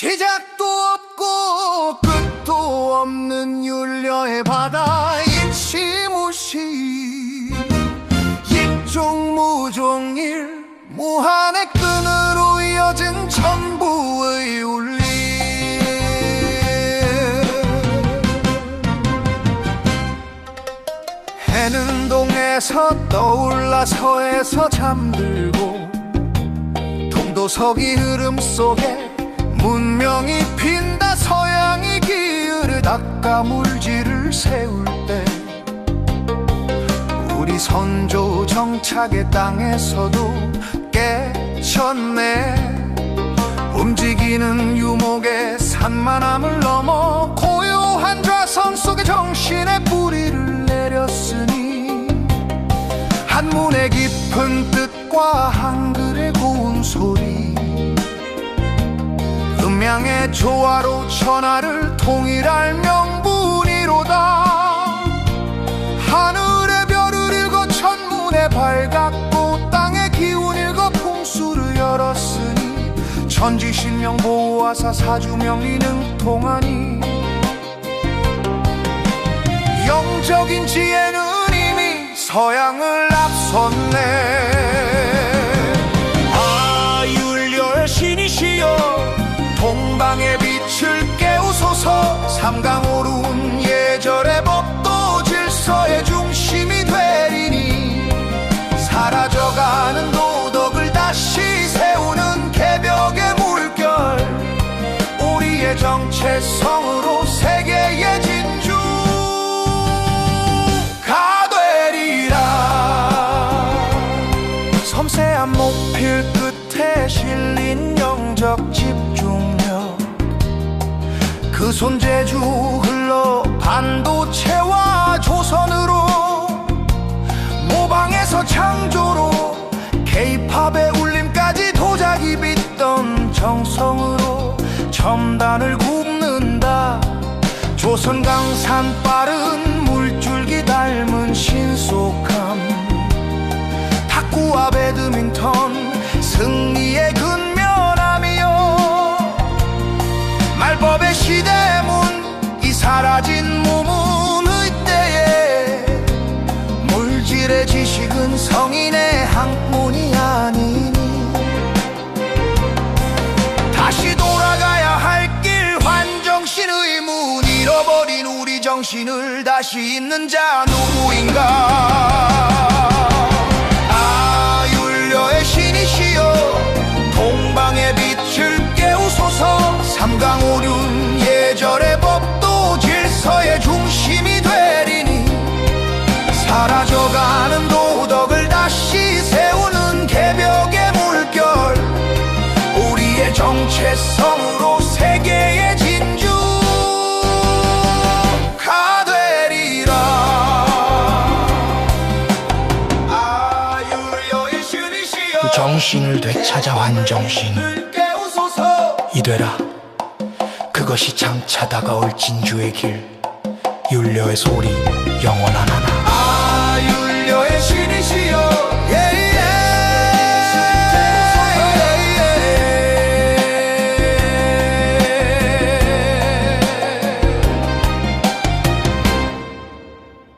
시작도 없고 끝도 없는 윤려의 바다 일시무시. ik종무종일 무한의 끈으로 이어진 천부의 울림. 해는 동에서 떠올라 서에서 잠들고 동도서기 흐름 속에 문명이 핀다 서양이 기울을 닦아 물질을 세울 때 우리 선조 정착의 땅에서도 깨쳤네. 움직이는 유목의 산만함을 넘어 고요한 좌선 속에 정신의 뿌리를 내렸으니 한문의 깊은 뜻과 한글의 고운 소리 음양의 조화로 천하를 통일할 명분이로다. 하늘의 별을 읽어 천문에 밝았고 땅의 기운 읽어 풍수를 열었으니 천지신명 보호하사 사주명리는 통하니 영적인 지혜는 이미 서양을 앞섰네 성으로 세계의 진주가 되리라. 섬세한 목필 끝에 실린 영적 집중력. 그 손재주 흘러 반도체와 조선으로 모방에서 창조로 조선 강 산 빠른 물줄기 닮은 신속함. 탁구와 배드민턴 승리의 근면함이여 말법의 시대문 이 사라진 몸은 의때에. 물질의 지식은 성인의 학문 잃어버린 우리 정신을 다시 잇는 자 누구인가? 아율려의 신이시여 동방의 빛을 깨우소서. 삼강오륜 예절의 법도 질서의 중심이 되리니 사라져가는 도덕을 다시 세우는 개벽의 물결 우리의 정체성 정신을 되찾아 환정신. 이되라. 그것이 장차 다가올 진주의 길. 윤려의 소리 영원한 하나